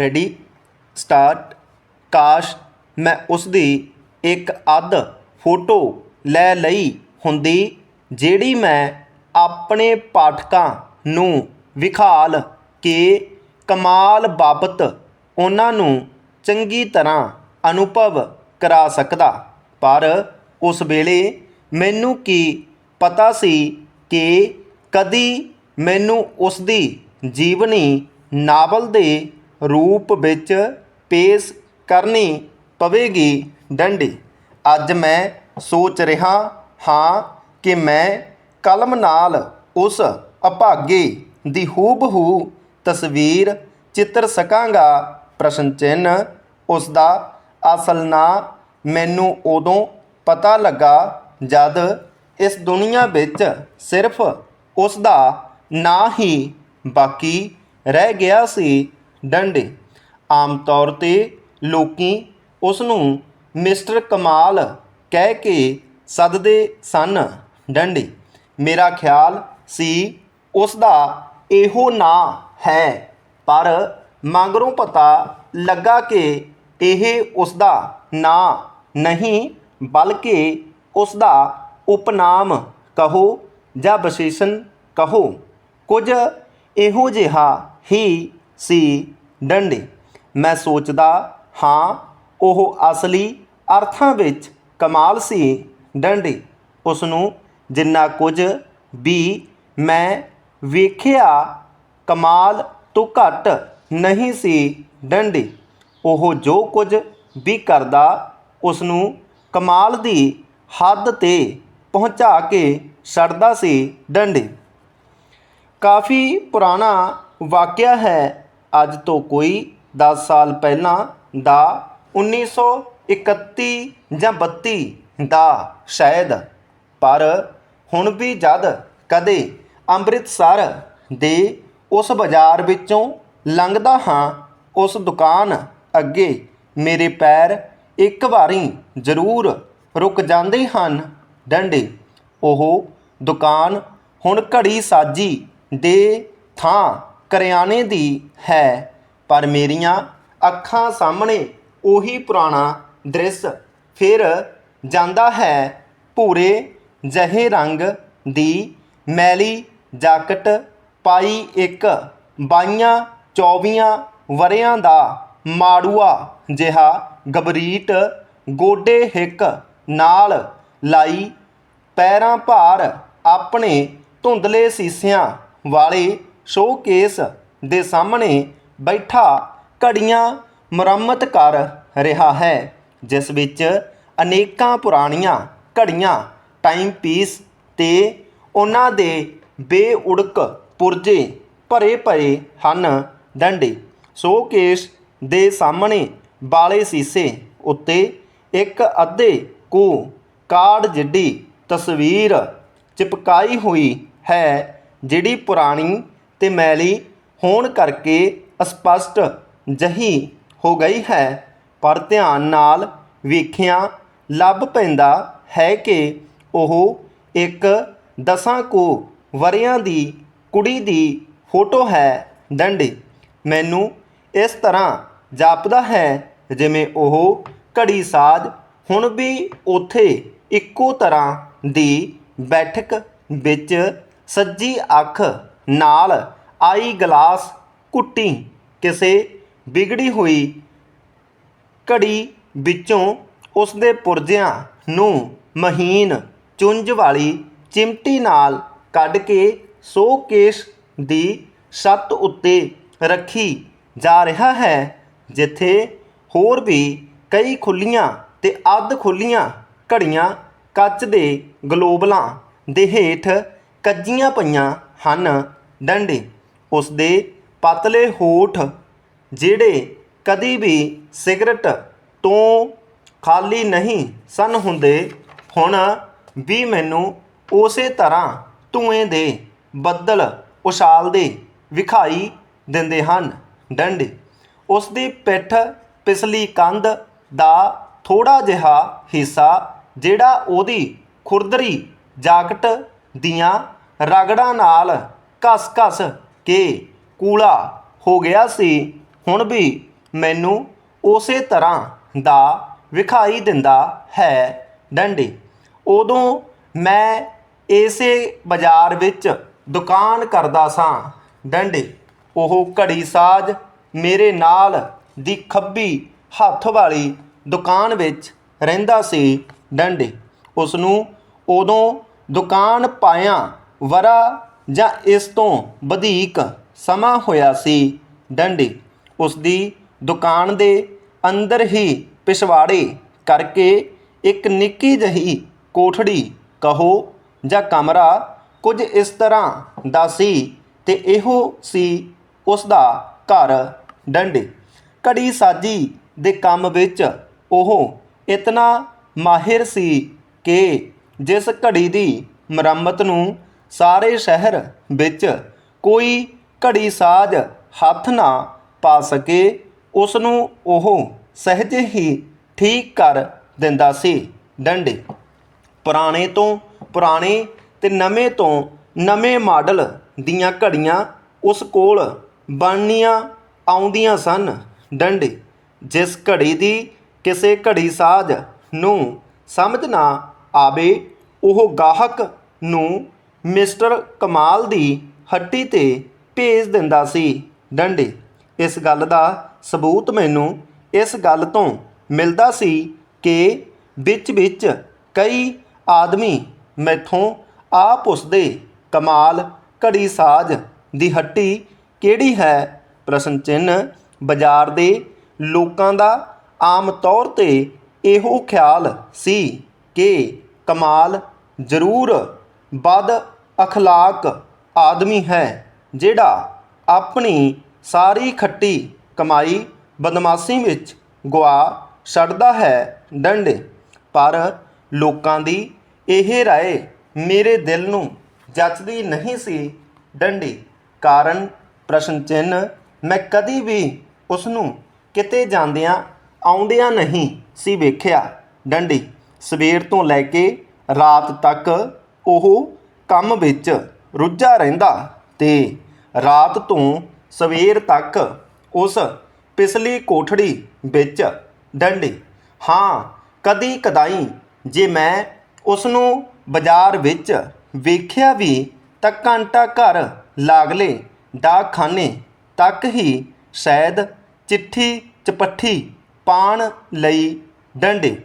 Ready start ਕਾਸ਼ ਮੈਂ ਉਸ ਦੀ ਇੱਕ ਅੱਧ ਫੋਟੋ ਲੈ ਲਈ ਹੁੰਦੀ, ਜਿਹੜੀ ਮੈਂ ਆਪਣੇ ਪਾਠਕਾਂ ਨੂੰ ਵਿਖਾਲ ਕੇ ਕਮਾਲ ਬਾਬਤ ਉਹਨਾਂ ਨੂੰ ਚੰਗੀ ਤਰ੍ਹਾਂ ਅਨੁਭਵ ਕਰਾ ਸਕਦਾ। ਪਰ ਉਸ ਵੇਲੇ ਮੈਨੂੰ ਕੀ ਪਤਾ ਸੀ ਕਿ ਕਦੀ ਮੈਨੂੰ ਉਸ ਦੀ ਜੀਵਨੀ ਨਾਵਲ ਦੇ ਰੂਪ ਵਿੱਚ ਪੇਸ਼ ਕਰਨੀ ਪਵੇਗੀ। ਡੰਡੀ, ਅੱਜ ਮੈਂ ਸੋਚ ਰਿਹਾ ਹਾਂ ਕਿ ਮੈਂ ਕਲਮ ਨਾਲ ਉਸ ਅਭਾਗੇ ਦੀ ਹੂਬਹੂ ਤਸਵੀਰ ਚਿੱਤਰ ਸਕਾਂਗਾ। ਪ੍ਰਸ਼ਨ ਚਿੰਨ੍ਹ, ਉਸ ਦਾ ਅਸਲ ਨਾਂ ਮੈਨੂੰ ਉਦੋਂ ਪਤਾ ਲੱਗਾ ਜਦ ਇਸ ਦੁਨੀਆ ਵਿੱਚ ਸਿਰਫ ਉਸ ਦਾ ਨਾਂ ਹੀ ਬਾਕੀ ਰਹਿ ਗਿਆ ਸੀ। ਡੰਡੇ। ਆਮ ਤੌਰ ਤੇ ਲੋਕੀ ਉਸ ਨੂੰ ਮਿਸਟਰ ਕਮਾਲ ਕਹਿ ਕੇ ਸੱਦਦੇ ਸਨ ਡੰਡੇ। ਮੇਰਾ ਖਿਆਲ ਸੀ ਉਸ ਦਾ ਇਹੋ ਨਾਂ ਹੈ, ਪਰ ਮਗਰੋਂ ਪਤਾ ਲੱਗਾ ਕਿ ਇਹ ਉਸ ਦਾ ਨਾਂ ਨਹੀਂ, ਬਲਕਿ ਉਸ ਦਾ ਉਪਨਾਮ ਕਹੋ ਜਾਂ ਵਿਸ਼ੇਸ਼ਣ ਕਹੋ। ਕੁਝ ਇਹੋ ਜਿਹਾ ਹੀ ਸੀ ਡੰਡੇ। ਮੈਂ ਸੋਚਦਾ ਹਾਂ, ਉਹ ਅਸਲੀ ਅਰਥਾਂ ਵਿੱਚ ਕਮਾਲ ਸੀ ਡੰਡੇ। ਉਸ ਨੂੰ ਜਿੰਨਾ ਕੁਝ ਵੀ ਮੈਂ ਵੇਖਿਆ, ਕਮਾਲ ਤੋਂ ਘੱਟ ਨਹੀਂ ਸੀ ਡੰਡੀ। ਉਹ ਜੋ ਕੁਝ ਵੀ ਕਰਦਾ ਉਸ ਨੂੰ ਕਮਾਲ ਦੀ ਹੱਦ ਤੇ ਪਹੁੰਚਾ ਕੇ ਛੱਡਦਾ ਸੀ ਡੰਡੀ। ਕਾਫੀ ਪੁਰਾਣਾ ਵਾਕਿਆ ਹੈ ਅੱਜ ਤੋਂ ਕੋਈ 10 ਸਾਲ ਪਹਿਲਾਂ ਦਾ 1931 ਜਾਂ 32 ਦਾ ਸ਼ਾਇਦ। ਪਰ ਹੁਣ ਵੀ ਜਦ ਕਦੇ ਅੰਮ੍ਰਿਤਸਰ ਦੇ ਉਸ ਬਾਜ਼ਾਰ ਵਿੱਚੋਂ ਲੰਘਦਾ ਹਾਂ, ਉਸ ਦੁਕਾਨ ਅੱਗੇ ਮੇਰੇ ਪੈਰ ਇੱਕ ਵਾਰੀ ਜ਼ਰੂਰ ਰੁਕ ਜਾਂਦੇ ਹਨ। ਡੰਡੇ, ਉਹ ਦੁਕਾਨ ਹੁਣ ਘੜੀ ਸਾਜੀ ਦੇ ਥਾਂ ਕਰਿਆਨੇ ਦੀ ਹੈ, ਪਰ ਮੇਰੀਆਂ ਅੱਖਾਂ ਸਾਹਮਣੇ ਉਹੀ ਪੁਰਾਣਾ ਦ੍ਰਿਸ਼ ਫਿਰ ਜਾਂਦਾ ਹੈ ਭੂਰੇ ਜਹੇ ਰੰਗ ਦੀ ਮੈਲੀ ਜਾਕਟ ਪਾਈ ਇੱਕ ਬਾਈਆਂ ਚੌਵੀਆਂ ਵਰਿਆਂ ਦਾ ਮਾੜੂਆ ਜਿਹਾ ਗਬਰੀਟ ਗੋਡੇ ਹਿੱਕ ਨਾਲ ਲਾਈ ਪੈਰਾਂ ਭਾਰ ਆਪਣੇ ਧੁੰਦਲੇ ਸੀਸਿਆਂ ਵਾਲੇ ਸ਼ੋਕੇਸ ਦੇ ਸਾਹਮਣੇ ਬੈਠਾ ਘੜੀਆਂ ਮੁਰੰਮਤ ਕਰ ਰਿਹਾ ਹੈ, ਜਿਸ ਵਿੱਚ ਅਨੇਕਾਂ ਪੁਰਾਣੀਆਂ ਘੜੀਆਂ ਟਾਈਮ ਪੀਸ ਤੇ ਉਹਨਾਂ ਦੇ ਬੇਉੜਕ ਪੁਰਜੇ ਭਰੇ ਪਏ ਹਨ। ਡੰਡੇ ਸ਼ੋਕੇਸ ਦੇ ਸਾਹਮਣੇ ਬਾਲੇ ਸੀਸੇ ਉੱਤੇ ਇੱਕ ਅੱਧੇ ਕੁ ਕਾਰਡ ਜਿੱਡੀ ਤਸਵੀਰ ਚਿਪਕਾਈ ਹੋਈ ਹੈ, ਜਿਹੜੀ ਪੁਰਾਣੀ ਤੇ ਮੈਲੀ ਹੋਣ ਕਰਕੇ ਅਸਪਸ਼ਟ ਜਹੀ ਹੋ ਗਈ ਹੈ। ਪਰ ਧਿਆਨ ਨਾਲ ਵੇਖਿਆ, ਲੱਭ ਪੈਂਦਾ ਹੈ ਕਿ ਉਹ ਇੱਕ ਦਸਾਂ ਕੁ ਵਰਿਆਂ ਦੀ ਕੁੜੀ ਦੀ ਫੋਟੋ ਹੈ। ਡੰਡੇ ਮੈਨੂੰ ਇਸ ਤਰ੍ਹਾਂ ਜਾਪਦਾ ਹੈ ਜਿਵੇਂ ਉਹ ਘੜੀ ਸਾਜ਼ ਹੁਣ ਵੀ ਉੱਥੇ ਇੱਕੋ ਤਰ੍ਹਾਂ ਦੀ ਬੈਠਕ ਵਿੱਚ ਸੱਜੀ ਅੱਖ ਨਾਲ ਆਈ ਗਲਾਸ ਕੁੱਟੀ ਕਿਸੇ ਵਿਗੜੀ ਹੋਈ ਘੜੀ ਵਿੱਚੋਂ ਉਸਦੇ ਪੁਰਜਿਆਂ ਨੂੰ ਮਹੀਨ ਚੁੰਝ ਵਾਲੀ ਚਿਮਟੀ ਨਾਲ ਕੱਢ ਕੇ ਸ਼ੋਕੇਸ ਦੀ ਛੱਤ ਉੱਤੇ ਰੱਖੀ ਜਾ ਰਿਹਾ ਹੈ, ਜਿੱਥੇ ਹੋਰ ਵੀ ਕਈ ਖੁੱਲੀਆਂ ਤੇ ਅੱਧ ਖੁੱਲੀਆਂ ਘੜੀਆਂ ਕੱਚ ਦੇ ਗਲੋਬਲਾਂ ਦੇ ਹੇਠ ਕੱਜੀਆਂ ਪਈਆਂ ਹਨ। ਡੰਡੇ। ਉਸ ਦੇ ਪਤਲੇ ਹੋਠ, ਜਿਹੜੇ ਕਦੀ ਵੀ ਸਿਗਰਟ ਤੋਂ ਖਾਲੀ ਨਹੀਂ ਸਨ ਹੁੰਦੇ, ਹੁਣ ਵੀ ਮੈਨੂੰ ਉਸੇ ਤਰ੍ਹਾਂ ਧੂਏ ਦੇ ਬੱਦਲ ਉਛਾਲਦੇ ਵਿਖਾਈ ਦਿੰਦੇ ਹਨ। ਡੰਡੇ। ਉਸ ਦੀ ਪਿੱਠ ਪਿਛਲੀ ਕੰਧ ਦਾ ਥੋੜਾ ਜਿਹਾ ਹਿੱਸਾ, ਜਿਹੜਾ ਉਹਦੀ ਖੁਰਦਰੀ ਜਾਕਟ ਦੀਆਂ ਰਗੜਾਂ ਨਾਲ ਘਸ-ਘਸ ਕੇ ਕੂਲਾ ਹੋ ਗਿਆ ਸੀ। ਹੁਣ ਵੀ ਮੈਨੂੰ ਉਸੇ ਤਰ੍ਹਾਂ ਦਾ ਵਿਖਾਈ ਦਿੰਦਾ ਹੈ ਡੰਡੇ। ਉਦੋਂ ਮੈਂ ਇਸੇ ਬਾਜ਼ਾਰ ਵਿੱਚ ਦੁਕਾਨ ਕਰਦਾ ਸਾਂ। ਡੰਡੇ, ਉਹ ਘੜੀ ਸਾਜ ਮੇਰੇ ਨਾਲ ਦੀ ਖੱਬੀ ਹੱਥ ਵਾਲੀ ਦੁਕਾਨ ਵਿੱਚ ਰਹਿੰਦਾ ਸੀ। ਡੰਡੇ ਉਸ ਨੂੰ ਉਦੋਂ ਦੁਕਾਨ ਪਾਇਆ ਵਰਾ ਜਾਂ ਇਸ ਤੋਂ ਵਧੇਕ ਸਮਾਂ ਹੋਇਆ ਸੀ ਡੰਡੇ, ਉਸ ਦੀ ਦੁਕਾਨ ਦੇ ਅੰਦਰ ਹੀ ਪਿਛਵਾੜੇ ਕਰਕੇ ਇੱਕ ਨਿੱਕੀ ਜਿਹੀ ਕੋਠੜੀ ਕਹੋ ਜਾਂ ਕਮਰਾ ਕੁਝ ਇਸ ਤਰ੍ਹਾਂ ਦਾ ਸੀ ਤੇ ਇਹੋ ਸੀ ਉਸ ਦਾ ਘਰ ਡੰਡੇ। ਘੜੀ ਸਾਜੀ ਦੇ ਕੰਮ ਵਿੱਚ ਉਹ ਇਤਨਾ ਮਾਹਿਰ ਸੀ ਕਿ ਜਿਸ ਘੜੀ ਦੀ ਮੁਰੰਮਤ ਨੂੰ ਸਾਰੇ ਸ਼ਹਿਰ ਵਿੱਚ ਕੋਈ ਘੜੀ ਸਾਜ ਹੱਥ ਨਾ ਪਾ ਸਕੇ ਉਸ ਨੂੰ ਉਹ ਸਹਿਜ ਹੀ ਠੀਕ ਕਰ ਦਿੰਦਾ ਸੀ। ਡੰਡੇ। ਪੁਰਾਣੇ ਤੋਂ ਪੁਰਾਣੇ ਤੇ ਨਵੇਂ ਤੋਂ ਨਵੇਂ ਮਾਡਲ ਦੀਆਂ ਘੜੀਆਂ ਉਸ ਕੋਲ ਬਣਨੀਆਂ ਆਉਂਦੀਆਂ ਸਨ। ਡੰਡੇ। ਜਿਸ ਘੜੀ ਦੀ ਕਿਸੇ ਘੜੀ ਸਾਜ ਨੂੰ ਸਮਝ ਨਾ ਆਵੇ, ਉਹ ਗਾਹਕ ਨੂੰ ਮਿਸਟਰ ਕਮਾਲ ਦੀ ਹੱਟੀ ਤੇ ਭੇਜ ਦਿੰਦਾ ਸੀ। ਡੰਡੇ, ਇਸ ਗੱਲ ਦਾ ਸਬੂਤ ਮੈਨੂੰ ਇਸ ਗੱਲ ਤੋਂ ਮਿਲਦਾ ਸੀ ਕਿ ਵਿੱਚ ਵਿੱਚ ਕਈ ਆਦਮੀ ਮੈਥੋਂ ਆ ਪੁੱਛਦੇ ਕਮਾਲ, ਘੜੀ ਸਾਜ ਦੀ ਹੱਟੀ ਕਿਹੜੀ ਹੈ? ਪ੍ਰਸ਼ਨ ਚਿੰਨ੍ਹ ਬਾਜ਼ਾਰ ਦੇ ਲੋਕਾਂ ਦਾ ਆਮ ਤੌਰ ਤੇ ਇਹੋ ਖਿਆਲ ਸੀ ਕਿ ਕਮਾਲ ਜ਼ਰੂਰ ਬਦ ਅਖਲਾਕ ਆਦਮੀ ਹੈ, ਜਿਹੜਾ ਆਪਣੀ ਸਾਰੀ ਖੱਟੀ ਕਮਾਈ ਬਦਮਾਸ਼ੀ ਵਿੱਚ ਗਵਾ ਛੱਡਦਾ ਹੈ ਡੰਡੇ। ਪਰ ਲੋਕਾਂ ਦੀ ਇਹ ਰਾਏ ਮੇਰੇ ਦਿਲ ਨੂੰ ਜੱਚਦੀ ਨਹੀਂ ਸੀ ਡੰਡੀ। ਕਾਰਨ ਪ੍ਰਸ਼ਨ ਚਿੰਨ੍ਹ, ਮੈਂ ਕਦੀ ਵੀ ਉਸ ਨੂੰ ਕਿਤੇ ਜਾਂਦਿਆਂ ਆਉਂਦਿਆਂ ਨਹੀਂ ਸੀ ਵੇਖਿਆ। ਡੰਡੀ ਸਵੇਰ ਤੋਂ ਲੈ ਕੇ ਰਾਤ ਤੱਕ ਉਹ ਕੰਮ ਵਿੱਚ ਰੁੱਝਾ ਰਹਿੰਦਾ ਤੇ ਰਾਤ ਤੋਂ ਸਵੇਰ ਤੱਕ ਉਸ ਪਿਛਲੀ ਕੋਠੜੀ ਵਿੱਚ ਡੰਡੇ। ਹਾਂ, ਕਦੀ ਕਦਾਈ ਜੇ ਮੈਂ ਉਸ ਨੂੰ ਬਾਜ਼ਾਰ ਵਿੱਚ ਵੇਖਿਆ ਵੀ ਤਾਂ ਘੰਟਾ ਘਰ ਲਾਗਲੇ ਡਾਕਖਾਨੇ ਤੱਕ ਹੀ ਸ਼ਾਇਦ ਚਿੱਠੀ ਚਪੱਠੀ ਪਾਣ ਲਈ ਡੰਡੇ।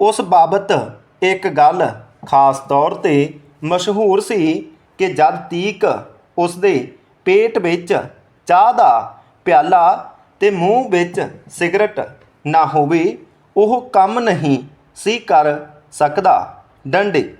ਉਸ ਬਾਬਤ ਇੱਕ ਗੱਲ ਖਾਸ ਤੌਰ ਤੇ ਮਸ਼ਹੂਰ ਸੀ ਕਿ ਜਦ ਤੀਕ ਉਸ ਦੇ ਪੇਟ ਵਿੱਚ ਚਾਹ ਦਾ ਪਿਆਲਾ ਤੇ ਮੂੰਹ ਵਿੱਚ ਸਿਗਰਟ ਨਾ ਹੋਵੇ, ਉਹ ਕੰਮ ਨਹੀਂ ਸੀ ਕਰ ਸਕਦਾ। ਡੰਡੇ